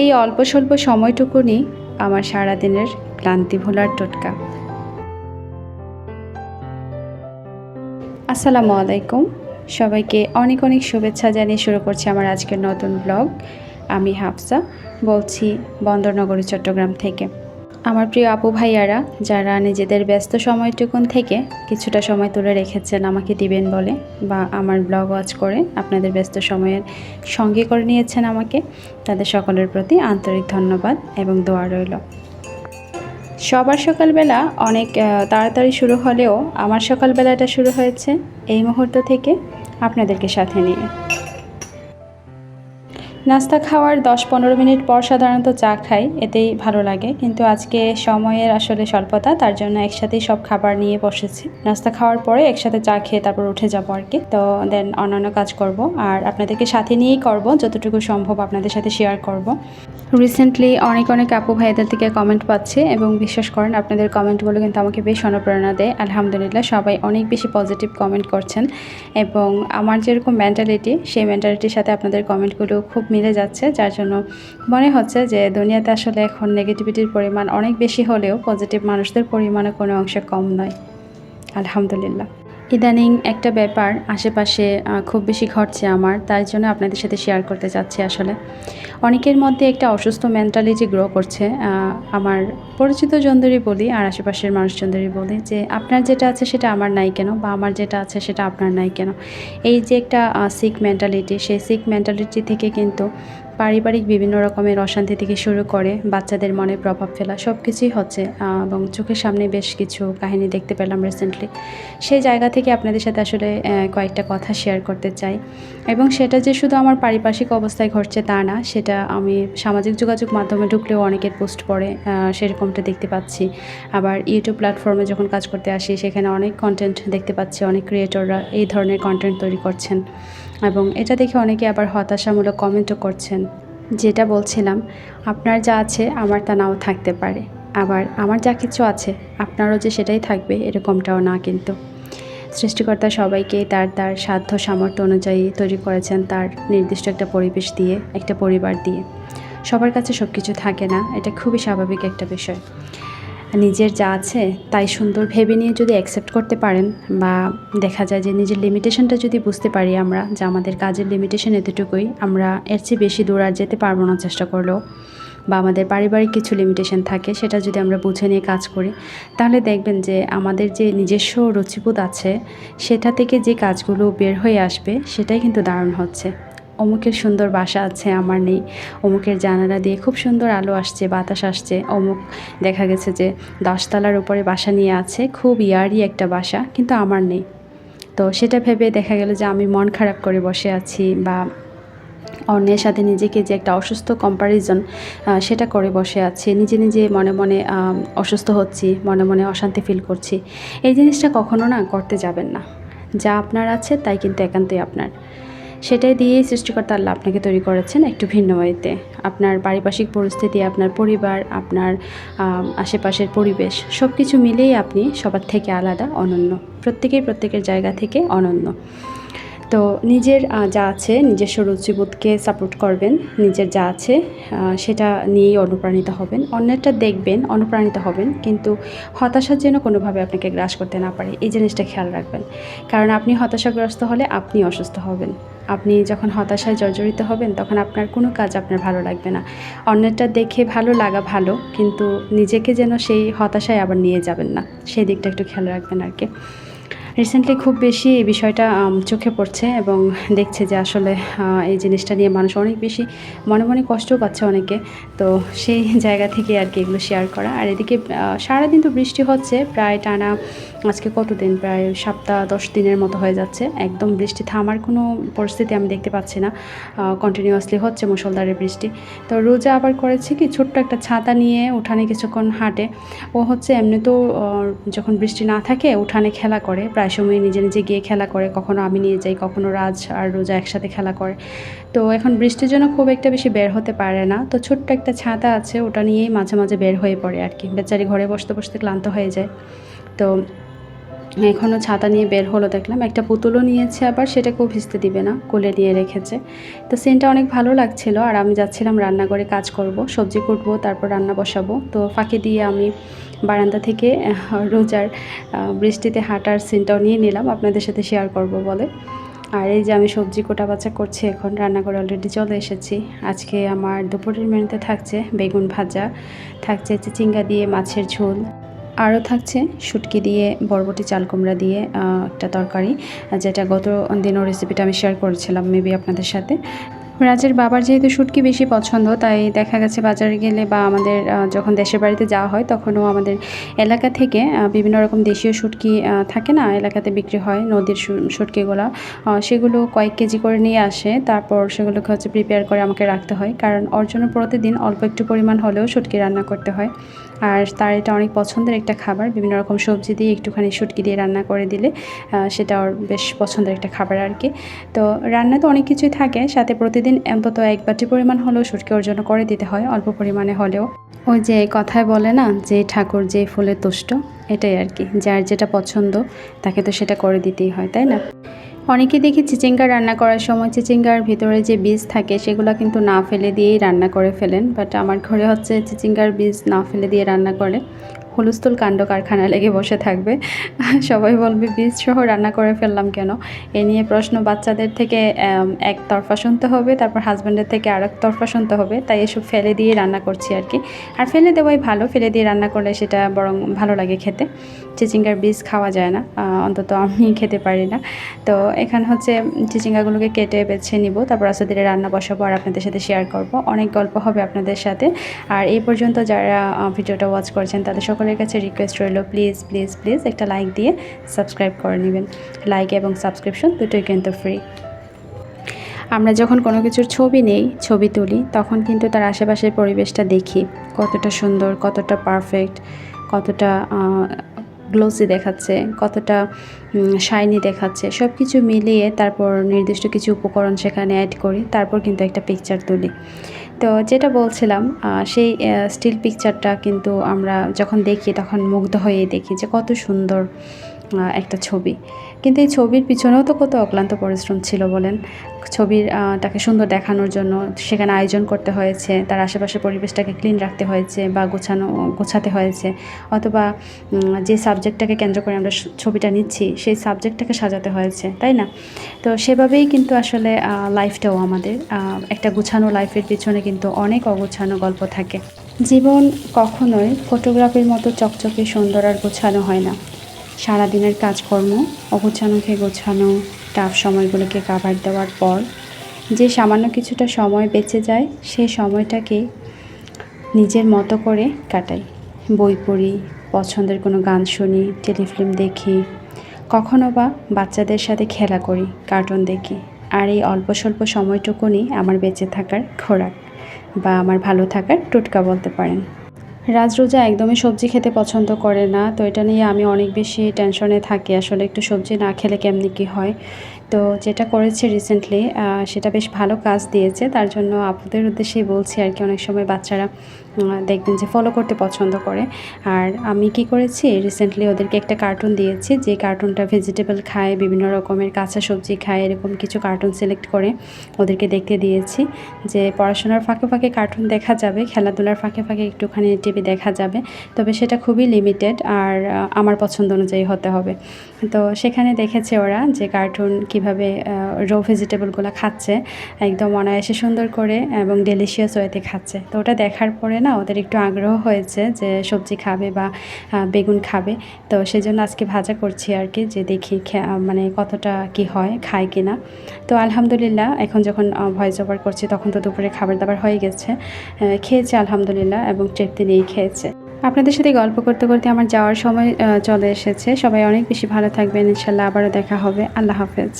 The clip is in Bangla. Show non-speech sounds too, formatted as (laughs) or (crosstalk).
এই অল্প স্বল্প সময়টুকুনি আমার সারাদিনের ক্লান্তি ভোলার টোটকা। আসসালামু আলাইকুম। সবাইকে অনেক অনেক শুভেচ্ছা জানিয়ে শুরু করছি আমার আজকের নতুন ব্লগ। আমি হাফসা, বলছি বন্দরনগরী, চট্টগ্রাম থেকে। আমার প্রিয় আপু ভাইয়ারা, যারা নিজেদের ব্যস্ত সময়টুকুন থেকে কিছুটা সময় তুলে রেখেছেন আমাকে দিবেন বলে বা আমার ব্লগ ওয়াচ করে আপনাদের ব্যস্ত সময়ের সঙ্গে করে নিয়েছেন আমাকে, তাদের সকলের প্রতি আন্তরিক ধন্যবাদ এবং দোয়া রইল। সবার সকালবেলা অনেক তাড়াতাড়ি শুরু হলেও আমার সকালবেলাটা শুরু হয়েছে এই মুহূর্ত থেকে আপনাদেরকে সাথে নিয়ে। নাস্তা খাওয়ার দশ পনেরো মিনিট পর সাধারণত চা খাই, এতেই ভালো লাগে। কিন্তু আজকে সময়ের আসলে স্বল্পতা, তার জন্য একসাথেই সব খাবার নিয়ে বসেছি। নাস্তা খাওয়ার পরে একসাথে চা খেয়ে তারপর উঠে যাব আর কি। তো দেন অন্যান্য কাজ করব। আর আপনাদেরকে সাথে নিয়েই করব, যতটুকু সম্ভব আপনাদের সাথে শেয়ার করব। রিসেন্টলি অনেক অনেক আপু ভাইদের থেকে কমেন্ট পাচ্ছে এবং বিশ্বাস করেন, আপনাদের কমেন্টগুলো কিন্তু আমাকে বেশ অনুপ্রেরণা দেয়। আলহামদুলিল্লাহ, সবাই অনেক বেশি পজিটিভ কমেন্ট করছেন। এবং আমার যেরকম মেন্টালিটি সেই মেন্টালিটির সাথে আপনাদের কমেন্টগুলো খুব মিলে যাচ্ছে, যার জন্য মনে হচ্ছে যে দুনিয়াতে আসলে এখন নেগেটিভিটির পরিমাণ অনেক বেশি হলেও পজিটিভ মানুষদের পরিমাণে কোনো অংশে কম নয়। আলহামদুলিল্লাহ। ইদানিং একটা ব্যাপার আশেপাশে খুব বেশি ঘটছে আমার, তাই জন্য আপনাদের সাথে শেয়ার করতে চাচ্ছি আসলে। অনেকের মধ্যে একটা অসুস্থ মেন্টালিটি গ্রো করছে আমার পরিচিত জনদেরই বলি আর আশেপাশের মানুষজনদেরই বলি যে, আপনার যেটা আছে সেটা আমার নাই কেন? বা, আমার যেটা আছে সেটা আপনার নাই কেন? এই যে একটা সিক মেন্টালিটি সেই সিক মেন্টালিটি থেকে কিন্তু পারিবারিক বিভিন্ন রকমের অশান্তি থেকে শুরু করে বাচ্চাদের মনে প্রভাব ফেলা সব কিছুই হচ্ছে এবং চোখের সামনে বেশ কিছু কাহিনী দেখতে পেলাম রিসেন্টলি সেই জায়গা থেকে আপনাদের সাথে আসলে কয়েকটা কথা শেয়ার করতে চাই। এবং সেটা যে শুধু আমার পারিপার্শ্বিক অবস্থায় ঘটছে তা না, সেটা আমি সামাজিক যোগাযোগ মাধ্যমে ঢুকলেও অনেকের পোস্ট পড়ে সেরকমটা দেখতে পাচ্ছি। আবার ইউটিউব প্ল্যাটফর্মে যখন কাজ করতে আসি, সেখানে অনেক কন্টেন্ট দেখতে পাচ্ছি, অনেক ক্রিয়েটররা এই ধরনের কন্টেন্ট তৈরি করছেন। এবং এটা দেখে অনেকে আবার হতাশামূলক কমেন্টও করছেন। যেটা বলছিলাম, আপনার যা আছে আমার তা নাও থাকতে পারে। আবার আমার যা কিছু আছে, আপনারও যে সেটাই থাকবে, এরকমটাও না কিন্তু। সৃষ্টিকর্তা সবাইকে তার তার সাধ্য সামর্থ্য অনুযায়ী তৈরি করেছেন তার নির্দিষ্ট একটা পরিবেশ দিয়ে, একটা পরিবার দিয়ে। সবার কাছে সব কিছু থাকে না, এটা খুবই স্বাভাবিক একটা বিষয়। নিজের যা আছে তাই সুন্দর ভেবে নিয়ে যদি অ্যাকসেপ্ট করতে পারেন বা দেখা যায় যে নিজের লিমিটেশনটা যদি বুঝতে পারি আমরা যে আমাদের কাজের লিমিটেশন এতটুকুই, আমরা এর চেয়ে বেশি দূর আর যেতে পারব না চেষ্টা করলেও বা আমাদের পারিবারিক কিছু লিমিটেশন থাকে সেটা যদি আমরা বুঝে নিয়ে কাজ করি, তাহলে দেখবেন যে আমাদের যে নিজস্ব রুচিবোধ আছে সেটা থেকে যে কাজগুলো বের হয়ে আসবে সেটাই কিন্তু দারুণ হচ্ছে। অমুকের সুন্দর বাসা আছে, আমার নেই। অমুকের জানালা দিয়ে খুব সুন্দর আলো আসছে, বাতাস আসছে। অমুক দেখা গেছে যে দশতলার উপরে বাসা নিয়ে আছে, খুব ইয়ারি একটা বাসা, কিন্তু আমার নেই। তো সেটা ভেবে দেখা গেল যে আমি মন খারাপ করে বসে আছি বা অন্যের সাথে নিজেকে যে একটা অসুস্থ কম্প্যারিজন সেটা করে বসে আছে। নিজে নিজে মনে মনে অসুস্থ হচ্ছি, মনে মনে অশান্তি ফিল করছি। এই জিনিসটা কখনো না করতে যাবেন না। যা আপনার আছে তাই কিন্তু একান্তই আপনার। সেটাই দিয়েই সৃষ্টিকর্তা আল্লাহ আপনাকে তৈরি করেছেন একটু ভিন্ন ওয়েতে। আপনার পারিপার্শ্বিক পরিস্থিতি, আপনার পরিবার, আপনার আশেপাশের পরিবেশ সব কিছু মিলেই আপনি সবার থেকে আলাদা, অনন্য। প্রত্যেকেই প্রত্যেকের জায়গা থেকে অনন্য। তো নিজের যা আছে, নিজস্ব রুচিবোধকে সাপোর্ট করবেন, নিজের যা আছে সেটা নিয়েই অনুপ্রাণিত হবেন। অন্যেরটা দেখবেন, অনুপ্রাণিত হবেন, কিন্তু হতাশার যেন কোনোভাবে আপনাকে গ্রাস করতে না পারে, এই জিনিসটা খেয়াল রাখবেন। কারণ আপনি হতাশাগ্রস্ত হলে আপনি অসুস্থ হবেন। আপনি যখন হতাশায় জর্জরিত হবেন, তখন আপনার কোনো কাজ আপনার ভালো লাগবে না। অন্যেরটা দেখে ভালো লাগা ভালো, কিন্তু নিজেকে যেন সেই হতাশায় আবার নিয়ে যাবেন না। সেই দিকটা একটু খেয়াল রাখবেন আর কি। রিসেন্টলি খুব বেশি এই বিষয়টা চোখে পড়ছে এবং দেখছে যে আসলে এই জিনিসটা নিয়ে মানুষ অনেক বেশি মনে মনে কষ্ট পাচ্ছে অনেকে। তো সেই জায়গা থেকে আর কি এগুলো শেয়ার করা। আর এদিকে সারাদিন তো বৃষ্টি হচ্ছে, প্রায় টানা আজকে কতদিন? প্রায় সপ্তাহ দশ দিনের মতো হয়ে যাচ্ছে। একদম বৃষ্টি থামার কোনো পরিস্থিতি আমি দেখতে পাচ্ছি না। কন্টিনিউয়াসলি হচ্ছে মুসলধারে বৃষ্টি। তো রোজা আবার করেছে কি, ছোট্ট একটা ছাতা নিয়ে উঠানে কিছুক্ষণ হাঁটে। ও হচ্ছে এমনিতেও যখন বৃষ্টি না থাকে, উঠানে খেলা করে। প্রায় সময় নিজে নিজে গিয়ে খেলা করে। কখনো আমি নিয়ে যাই, কখনো রাজ আর রোজা একসাথে খেলা করে। তো এখন বৃষ্টির জন্য খুব একটা বেশি বের হতে পারে না। তো ছোট্ট একটা ছাতা আছে, ওটা নিয়েই মাঝে মাঝে বের হয়ে পড়ে আর কি। বেচারি ঘরে বসতে বসতে ক্লান্ত হয়ে যায়। তো এখনও ছাতা নিয়ে বের হলো, দেখলাম। একটা পুতুলও নিয়েছে আবার সেটাকেও ভিজতে দিবে না, কোলে নিয়ে রেখেছে। তো সিনটা অনেক ভালো লাগছিল, আর আমি যাচ্ছিলাম রান্নাঘরে কাজ করব, সবজি কুটবো, তারপর রান্না বসাবো। তো ফাঁকে দিয়ে আমি বারান্দা থেকে রোজার বৃষ্টিতে হাঁটার সিনটাও নিয়ে নিলাম, আপনাদের সাথে শেয়ার করব বলে। আর এই যে আমি সবজি কোটা বাছা করছি এখন, রান্নাঘরে অলরেডি চলে এসেছি। আজকে আমার দুপুরের মেনুতে থাকছে বেগুন ভাজা, থাকছে চিচিঙ্গা দিয়ে মাছের ঝোল। আরও থাকছে শুটকি দিয়ে, বরবটি চাল কুমড়া দিয়ে একটা তরকারি, যেটা গত দিনও রেসিপিটা আমি শেয়ার করেছিলাম মেবি আপনাদের সাথে। রাজের বাবার যেহেতু শুটকি বেশি পছন্দ, তাই দেখা গেছে বাজারে গেলে বা আমাদের যখন দেশের বাড়িতে যাওয়া হয় তখনও আমাদের এলাকা থেকে বিভিন্ন রকম দেশীয় শুটকি থাকে না, এলাকাতে বিক্রি হয় নদীর শুটকিগুলো। সেগুলো কয়েক কেজি করে নিয়ে আসে, তারপর সেগুলোকে হচ্ছে প্রিপেয়ার করে আমাকে রাখতে হয়। কারণ ওর জন্য প্রতিদিন অল্প একটু পরিমাণ হলেও শুটকি রান্না করতে হয়। আর তার এটা অনেক পছন্দের একটা খাবার, বিভিন্ন রকম সবজি দিয়ে একটুখানি শুটকি দিয়ে রান্না করে দিলে সেটা ওর বেশ পছন্দের একটা খাবার আর কি। তো রান্না তো অনেক কিছুই থাকে, সাথে প্রতিদিন অন্তত এক বাটি পরিমাণ হলেও শুটকি অর্জন করে দিতে হয়, অল্প পরিমাণে হলেও। ওই যে কথায় বলে না, যে ঠাকুর যে ফুলে তুষ্ট, এটাই আর কি, যার যেটা পছন্দ, তাকে তো সেটা করে দিতেই হয়, তাই না? অনেকে দেখি চিচিঙ্গা রান্না করার সময় চিচিঙ্গার ভিতরে যে বীজ থাকে, সেগুলো কিন্তু না ফেলে দিয়েই রান্না করে ফেলেন, বাট আমার ঘরে হচ্ছে চিচিঙ্গার বীজ না ফেলে দিয়ে রান্না করে। হুলস্থুল কাণ্ড কারখানা লেগে বসে থাকবে। সবাই বলবে, বীজ সহ রান্না করে ফেললাম কেন? এ নিয়ে প্রশ্ন বাচ্চাদের থেকে এক তরফা শুনতে হবে, তারপর হাজব্যান্ডের থেকে আর এক তরফা শুনতে হবে। তাই এসব ফেলে দিয়ে রান্না করছি আর কি। আর ফেলে দেওয়াই ভালো, ফেলে দিয়ে রান্না করলে সেটা বরং ভালো লাগে খেতে। চিচিঙ্গার বীজ খাওয়া যায় না অন্তত আমি (laughs) খেতে পারি না। তো এখানে হচ্ছে চিচিঙ্গাগুলোকে কেটে বেছে নিব, তারপর আস্তে ধীরে রান্না বসাবো আর আপনাদের সাথে শেয়ার করব। অনেক গল্প হবে আপনাদের সাথে। আর এই পর্যন্ত যারা ভিডিওটা ওয়াচ করছেন, তাদের সকলের কাছে রিকোয়েস্ট রইল প্লিজ প্লিজ প্লিজ একটা লাইক দিয়ে সাবস্ক্রাইব করে নেবেন। লাইক এবং সাবস্ক্রিপশন দুটোই কিন্তু ফ্রি আমরা যখন কোনো কিছুর ছবি নেই, ছবি তুলি, তখন কিন্তু তার আশেপাশের পরিবেশটা দেখি কতটা সুন্দর, কতটা পারফেক্ট কতটা গ্লোসি দেখাচ্ছে, কতটা শাইনি দেখাচ্ছে সব কিছু মিলিয়ে তারপর নির্দিষ্ট কিছু উপকরণ সেখানে অ্যাড করি, তারপর কিন্তু একটা পিকচার তুলি। তো যেটা বলছিলাম সেই স্টিল পিকচারটা কিন্তু আমরা যখন দেখি তখন মুগ্ধ হয়ে দেখি যে কত সুন্দর একটা ছবি। কিন্তু এই ছবির পিছনেও তো কত অক্লান্ত পরিশ্রম ছিল বলেন। ছবির তাকে সুন্দর দেখানোর জন্য সেখানে আয়োজন করতে হয়েছে, তার আশেপাশের পরিবেশটাকে ক্লিন রাখতে হয়েছে বা গোছানো, গোছাতে হয়েছে। অথবা যে সাবজেক্টটাকে কেন্দ্র করে আমরা ছবিটা নিচ্ছি, সেই সাবজেক্টটাকে সাজাতে হয়েছে, তাই না? তো সেভাবেই কিন্তু আসলে লাইফটাও আমাদের একটা গুছানো লাইফের পিছনে কিন্তু অনেক অগোছানো গল্প থাকে। জীবন কখনোই ফটোগ্রাফির মতো চকচকে সুন্দর আর গোছানো হয় না। সারাদিনের কাজকর্ম অগোছানোকে গোছানো টাফ সময়গুলোকে কাভার দেওয়ার পর যে সামান্য কিছুটা সময় বেঁচে যায় সেই সময়টাকে নিজের মতো করে কাটাই। বই পড়ি, পছন্দের কোনো গান শুনি, টেলিফিল্ম দেখি, কখনো বা বাচ্চাদের সাথে খেলা করি কার্টুন দেখি। আর এই অল্প স্বল্প সময়টুকুনি আমার বেঁচে থাকার খোরাক বা আমার ভালো থাকার টোটকা বলতে পারেন। রাজ রোজা একদমই সবজি খেতে পছন্দ করে না, তো এটা নিয়ে আমি অনেক বেশি টেনশনে থাকি। আসলে একটু সবজি না খেলে কেমনি কী হয়? তো যেটা করেছে রিসেন্টলি সেটা বেশ ভালো কাজ দিয়েছে। তার জন্য আপুদের উদ্দেশ্যেই বলছি আর কি, অনেক সময় বাচ্চারা দেখবেন যে ফলো করতে পছন্দ করে। আর আমি কি করেছি রিসেন্টলি ওদেরকে একটা কার্টুন দিয়েছি, যে কার্টুনটা ভেজিটেবল খায়, বিভিন্ন রকমের কাঁচা সবজি খায়, এরকম কিছু কার্টুন সিলেক্ট করে ওদেরকে দেখতে দিয়েছি। যে পড়াশোনার ফাঁকে ফাঁকে কার্টুন দেখা যাবে, খেলাধুলার ফাঁকে ফাঁকে একটুখানি টিভি দেখা যাবে, তবে সেটা খুবই লিমিটেড আর আমার পছন্দ অনুযায়ী হতে হবে। তো সেখানে দেখেছে ওরা যে কার্টুন কীভাবে রো ভেজিটেবলগুলো খাচ্ছে, একদম অনায়াসে সুন্দর করে এবং ডেলিশিয়াস ওয়েতে খাচ্ছে। তো ওটা দেখার পরে না ওদের একটু আগ্রহ হয়েছে যে সবজি খাবে বা বেগুন খাবে। তো সেজন্য আজকে ভাজা করছি আর কি, যে দেখি মানে কতটা কি হয়, খায় কি না তো আলহামদুলিল্লাহ, এখন যখন ভয়েস ওভার করছি তখন তো দুপুরে খাবার দাবার হয়ে গেছে। খেয়েছে আলহামদুলিল্লাহ এবং তৃপ্তি নিয়েই খেয়েছে। আপনাদের সাথে গল্প করতে করতে আমার যাওয়ার সময় চলে এসেছে। সবাই অনেক বেশি ভালো থাকবেন। ইনশাল্লাহ আবারও দেখা হবে। আল্লাহ হাফেজ।